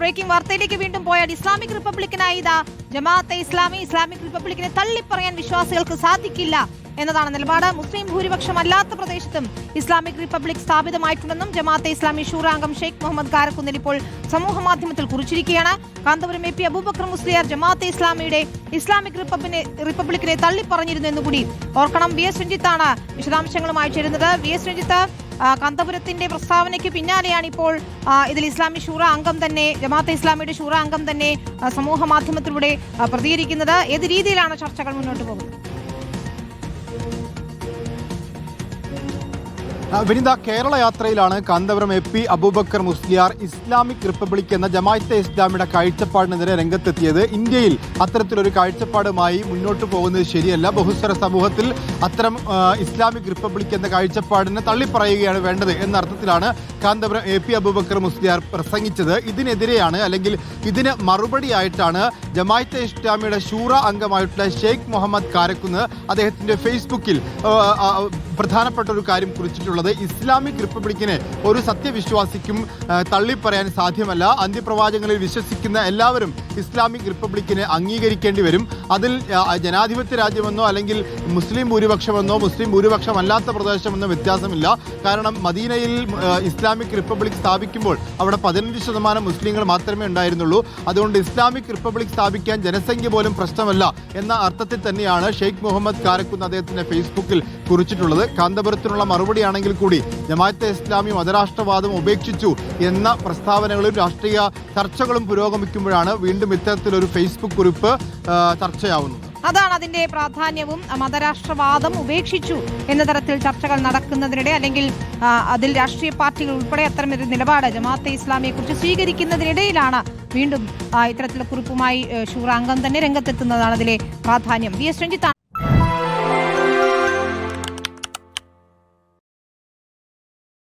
Breaking വാർത്തയിലേക്ക് വീണ്ടും പോയാൽ ഇസ്ലാമിക് റിപ്പബ്ലിക്കിനായി ജമാഅത്തെ ഇസ്ലാമി ഇസ്ലാമിക് റിപ്പബ്ലിക്കിനെ തള്ളിപ്പറയാൻ വിശ്വാസികൾക്ക് സാധിക്കില്ല എന്നതാണ് നിലപാട്. മുസ്ലിം ഭൂരിപക്ഷം അല്ലാത്ത പ്രദേശത്തും ഇസ്ലാമിക് റിപ്പബ്ലിക് സ്ഥാപിതമായിട്ടുണ്ടെന്നും ജമാഅത്തെ ഇസ്ലാമി ഷൂറാംഗം ഷെയ്ഖ് മുഹമ്മദ് കാരക്കുന്നിൽ ഇപ്പോൾ സമൂഹ മാധ്യമത്തിൽ കുറിച്ചിരിക്കുകയാണ്. കാന്തപുരം എ പി അബൂബക്കർ മുസ്ലിയാർ ജമാഅത്തെ ഇസ്ലാമിയുടെ ഇസ്ലാമിക് റിപ്പബ്ലിനെ റിപ്പബ്ലിക്കിനെ തള്ളിപ്പറഞ്ഞിരുന്നു എന്നുകൂടി ഓർക്കണം. വി എസ് രഞ്ജിത്താണ് വിശദാംശങ്ങളുമായി ചേരുന്നത്. വി എസ് രഞ്ജിത്ത് കാന്തപുരത്തിന്റെ പ്രസ്താവനയ്ക്ക് പിന്നാലെയാണ് ഇപ്പോൾ ഇതിൽ ഇസ്ലാമി ഷൂറ അംഗം തന്നെ ജമാഅത്തെ ഇസ്ലാമിയുടെ ഷൂറ അംഗം തന്നെ സമൂഹ മാധ്യമത്തിലൂടെ പ്രതികരിക്കുന്നത്. ഏത് രീതിയിലാണ് ചർച്ചകൾ മുന്നോട്ട് പോകുന്നത്? വിനിത കേരള യാത്രയിലാണ് Kanthapuram A P Abubakar Musliyar Islamic republic എന്ന ജമാഅത്തെ ഇസ്ലാമിയുടെ കാഴ്ചപ്പാടിനെതിരെ രംഗത്തെത്തിയത്. ഇന്ത്യയിൽ അത്തരത്തിലൊരു കാഴ്ചപ്പാടുമായി മുന്നോട്ട് പോകുന്നത് ശരിയല്ല. ബഹുസ്വര സമൂഹത്തിൽ അത്തരം ഇസ്ലാമിക് റിപ്പബ്ലിക് എന്ന കാഴ്ചപ്പാടിനെ തള്ളിപ്പറയുകയാണ് വേണ്ടത് എന്ന അർത്ഥത്തിലാണ് കാന്തപുരം എ പി അബൂബക്കർ മുസ്ലിയാർ പ്രസംഗിച്ചത്. ഇതിനെതിരെയാണ് അല്ലെങ്കിൽ ഇതിന് മറുപടിയായിട്ടാണ് ജമാഅത്തെ ഇസ്ലാമിയുടെ ഷൂറ അംഗമായിട്ടുള്ള ഷെയ്ഖ് മുഹമ്മദ് കാരക്കുന്ന് അദ്ദേഹത്തിന്റെ ഫേസ്ബുക്കിൽ പ്രധാനപ്പെട്ട ഒരു കാര്യം കുറിച്ചിട്ടുള്ളത് ഇസ്ലാമിക് റിപ്പബ്ലിക്കിനെ ഒരു സത്യവിശ്വാസിക്കും തള്ളിപ്പറയാൻ സാധ്യമല്ല. അന്ത്യപ്രവാചകങ്ങളിൽ വിശ്വസിക്കുന്ന എല്ലാവരും ഇസ്ലാമിക് റിപ്പബ്ലിക്കിനെ അംഗീകരിക്കേണ്ടി വരും. അതിൽ ജനാധിപത്യ രാജ്യമെന്നോ അല്ലെങ്കിൽ മുസ്ലിം ഭൂരിപക്ഷമെന്നോ മുസ്ലിം ഭൂരിപക്ഷമല്ലാത്ത പ്രദേശമെന്നോ വ്യത്യാസമില്ല. കാരണം മദീനയിൽ ഇസ്ലാമിക് റിപ്പബ്ലിക് സ്ഥാപിക്കുമ്പോൾ അവിടെ പതിനഞ്ച് ശതമാനം മുസ്ലിങ്ങൾ മാത്രമേ ഉണ്ടായിരുന്നുള്ളൂ. അതുകൊണ്ട് ഇസ്ലാമിക് റിപ്പബ്ലിക് സ്ഥാപിക്കാൻ ജനസംഖ്യ പോലും പ്രശ്നമല്ല എന്ന അർത്ഥത്തിൽ തന്നെയാണ് ഷെയ്ഖ് മുഹമ്മദ് കാരക്കുന്ന് അദ്ദേഹത്തിന്റെ ഫേസ്ബുക്കിൽ കുറിച്ചിട്ടുള്ളത്. കാന്തപുരത്തിനുള്ള മറുപടിയാണെങ്കിൽ കൂടി ജമാഅത്തെ ഇസ്ലാമി മതരാഷ്ട്രവാദം ഉപേക്ഷിച്ചു എന്ന പ്രസ്താവനകളും രാഷ്ട്രീയ ചർച്ചകളും പുരോഗമിക്കുമ്പോഴാണ് വീണ്ടും ഇത്തരത്തിലൊരു ഫേസ്ബുക്ക് കുറിപ്പ് ചർച്ചയാവുന്നത്. അതാണ് അതിന്റെ പ്രാധാന്യവും. മതരാഷ്ട്രവാദം ഉപേക്ഷിച്ചു എന്ന തരത്തിൽ ചർച്ചകൾ നടക്കുന്നതിനിടെ അല്ലെങ്കിൽ അതിൽ രാഷ്ട്രീയ പാർട്ടികൾ ഉൾപ്പെടെ അത്തരമൊരു നിലപാട് ജമാഅത്തെ ഇസ്ലാമിയെ കുറിച്ച് സ്വീകരിക്കുന്നതിനിടയിലാണ് വീണ്ടും ഇത്തരത്തിലുള്ള കുറിപ്പുമായി ഷൂർ അംഗം തന്നെ രംഗത്തെത്തുന്നതാണ് അതിലെ പ്രാധാന്യം. V S രഞ്ജിത്താണ്